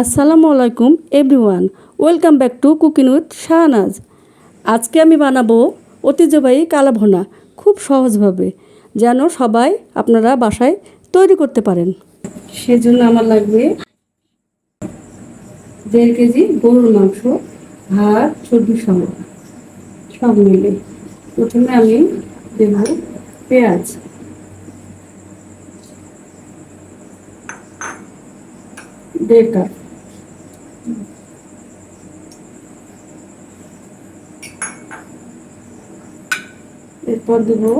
আসসালামু আলাইকুম, everyone. Welcome back to cooking with Shahnaz. আজকে আমি বানাবো ঐতিহ্যবাহী কালাভোনা, খুব সহজভাবে, যেন সবাই আপনারা বাসায় তৈরি করতে পারেন। সেজন্য আমার লাগবে দেড় কেজি গরুর মাংস, ভাত চর্বি সহ। সব মিলে প্রথমে আমি দেব পেঁয়াজ। দেড় কাপ। এরপর দেবো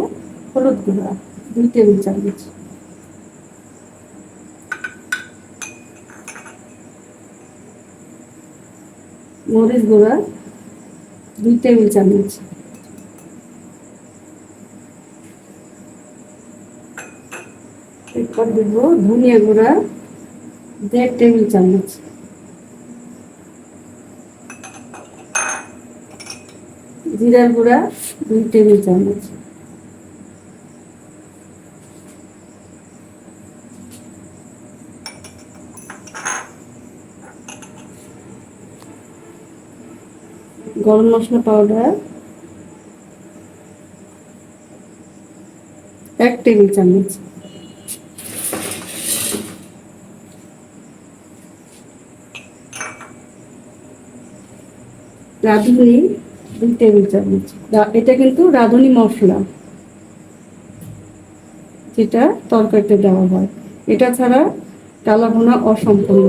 হলুদ গুঁড়া, দুই টেবিল চামচ। মরিচ গুঁড়া, দুই টেবিল চামচ। এরপর দেবো ধনিয়া গুঁড়া, দেড় টেবিল চামচ। জিরার গুঁড়া দুই টেবিল চামচ। গরম মশলা পাউডার। এক টেবিল চামচ। রাঁধুনি দুই টেবিল চামচ এটা কিন্তু রাঁধুনি মশলা, যেটা তরকারিতে দেওয়া হয়। এটা ছাড়া কালাভুনা অসম্পূর্ণ।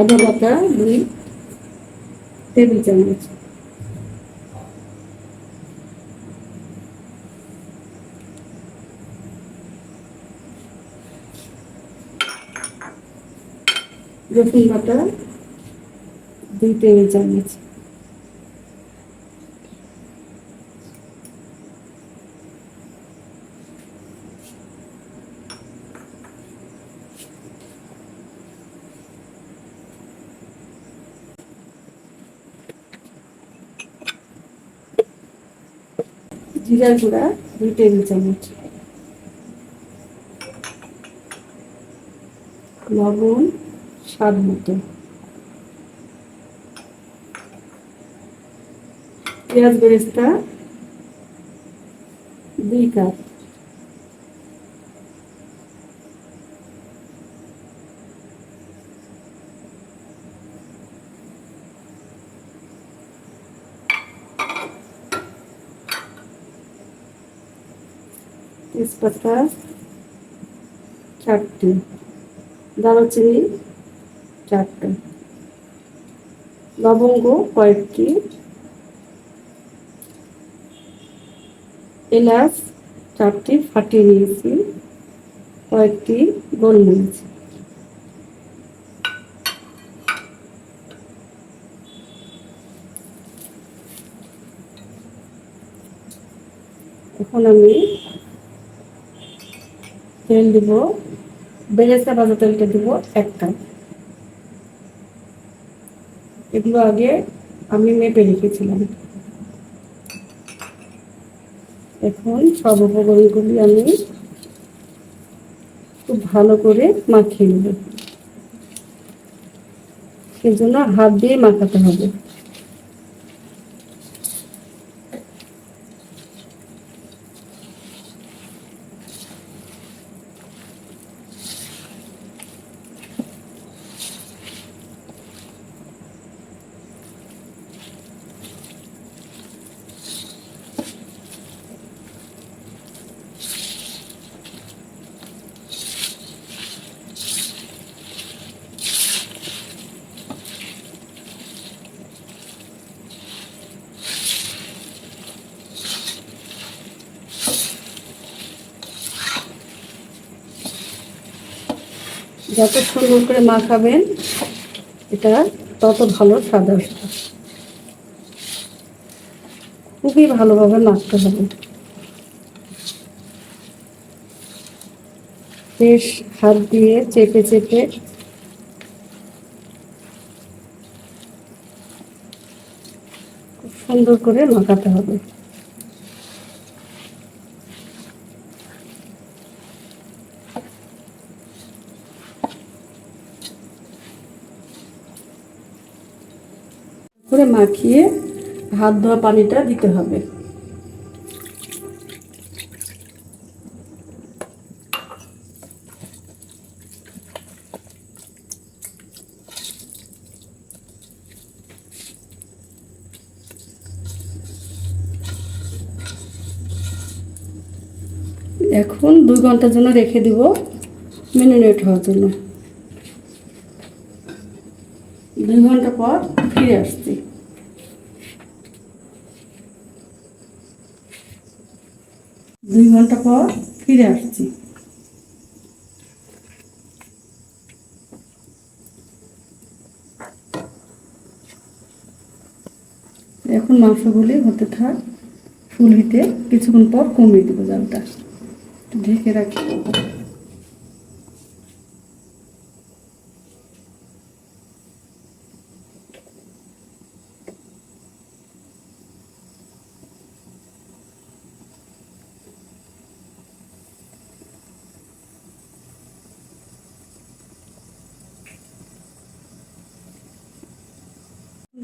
আদা বাটা দুই টেবিল চামচ রসুন বাটা দুই টেবিল চামচ জিরার গুঁড়া দুই টেবিল চামচ লবণ স্বাদ মতো। পেঁয়াজ বেরেস্তা দুই কাপ। তেজপাতা চারটি। দারুচিনি চারটে। লবঙ্গ কয়েকটি। এলাচ চারটি ফাটিয়ে নিয়েছি। কয়েকটি গোলমরিচ। এখন আমি তেল দিব। বেরেস্তা ভাজা তেলটা দিব এক কাপ এগুলো আগে আমি মেপে রেখেছিলাম। এখন সব উপকরণগুলি আমি খুব ভালো করে মাখিয়ে নেব। সেজন্য হাত দিয়ে মাখাতে হবে। যত সুন্দর করে মাখাবেন, এটা তত ভালো স্বাদ আসবে। খুবই ভালোভাবে মাখতে হবে। বেশ হাত দিয়ে চেপে চেপে খুব সুন্দর করে মাখাতে হবে। করে মাখিয়ে হাত ধোয়া পানিটা দিতে হবে। এখন দুই ঘণ্টার জন্য রেখে দিব মিনিনেট হওয়ার জন্য। দুই ঘণ্টা পর ফিরে আসছি দুই ঘণ্টা পর ফিরে আসছি। এখন মাংসগুলি হতে থাক, ফুল হিটে কিছুক্ষণ পর কমিয়ে দেবো জালটা। ঢেকে রাখি।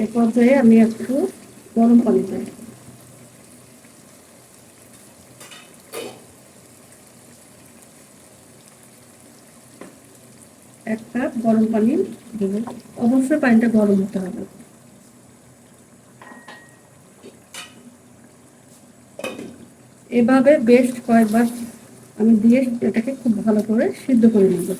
এই পর্যায়ে আমি একটু গরম পানি চাই এক কাপ গরম পানি দেব। অবশ্যই পানিটা গরম হতে হবে। এভাবে বেশ কয়েকবার আমি দিয়ে এটাকে খুব ভালো করে সিদ্ধ করে নেব।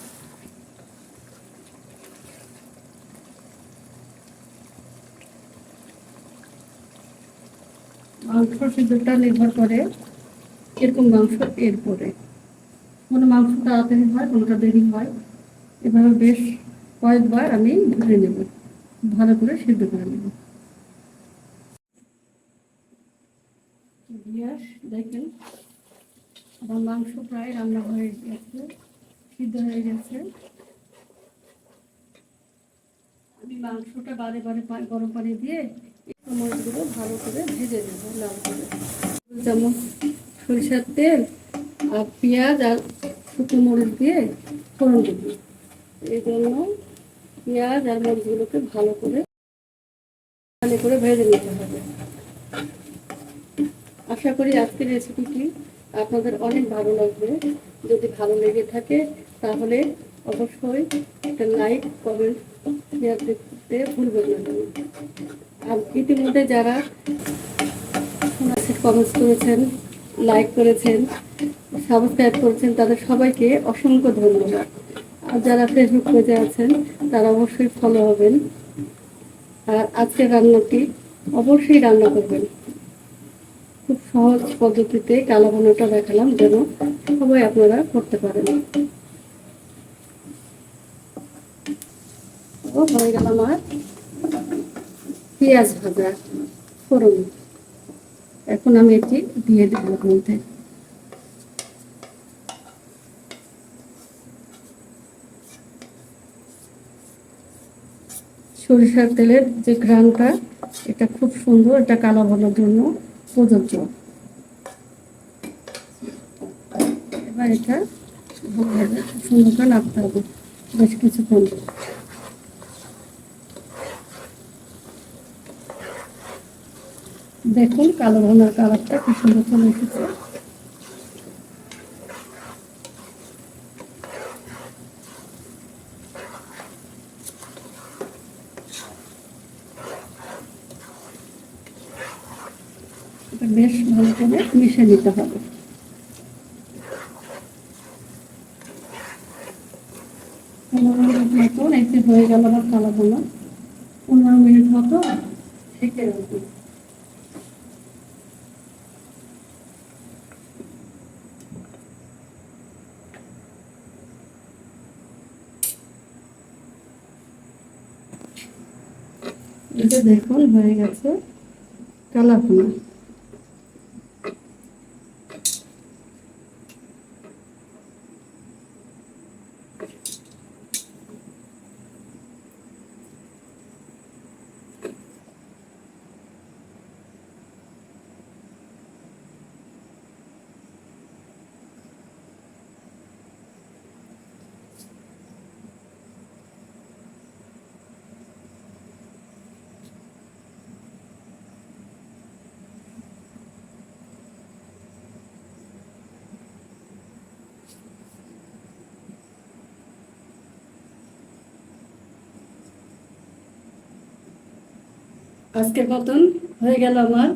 মাংস সিদ্ধটা নির্ভর করে এরকম মাংস এরপরে কোনো মাংস তাড়াতাড়ি হয়, কোনোটা দেরি হয়, এভাবে বেশ কয়েকবার আমি ধরে নেব, ভালো করে সিদ্ধ করে নেব। দেখেন, আমার মাংস প্রায় রান্না হয়ে গেছে, সিদ্ধ হয়ে গেছে। আমি মাংসটা বারে বারে গরম পানি দিয়ে একটু মরিচগুলো ভালো করে ভেজে নেব, লাল করে। যেমন সরিষার তেল আর পেঁয়াজ আর শুকনো মরিচ দিয়ে ফোড়ন দেব। এই জন্য পেঁয়াজ আর মরিচগুলোকে ভালো করে ভালো করে ভেজে নিতে হবে। আশা করি আজকের রেসিপিটি আপনাদের অনেক ভালো লাগবে। যদি ভালো লেগে থাকে, তাহলে অবশ্যই একটা লাইক, কমেন্ট, শেয়ার করতে ভুলবেন না। ইতিমধ্যে যারা কমেন্টস করেছেন লাইক করেছেন সাবস্ক্রাইব করেছেন, তাদের সবাইকে অসংখ্য ধন্যবাদ। আর যারা ফেসবুক পেজে আছেন, তারা অবশ্যই ফলো হবেন। আর আজকের রান্নাটি অবশ্যই রান্না করবেন। খুব সহজ পদ্ধতিতে কালো ভুনাটা দেখালাম যেন সবাই আপনারা করতে পারেন। ও, হয়ে গেল আমার পেঁয়াজ ভাজা, ফোড়ন। এখন আমি এটি দিয়ে দেব মধ্যে। সরিষার তেলের যে ঘ্রাণটা, এটা খুব সুন্দর, এটা কালো ভালোর জন্য প্রযোজ্য। এবার এটা সুন্দর করে নাড়তে হবে বেশ কিছুক্ষণ। দেখুন, কালো ভোনার কালারটা কি সুন্দর চলে এসেছে। বেশ ভালো করে মিশে নিতে হবে। পনেরো মিনিট হয়ে গেল আবার কালো ভোনা পনেরো মিনিট মতো ঢেকে রাখব এটা দেখুন হয়ে গেছে। কালাভুনা আজকের মতন হয়ে গেল আমার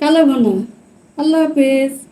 কালাভুনা। আল্লাহ হাফেজ।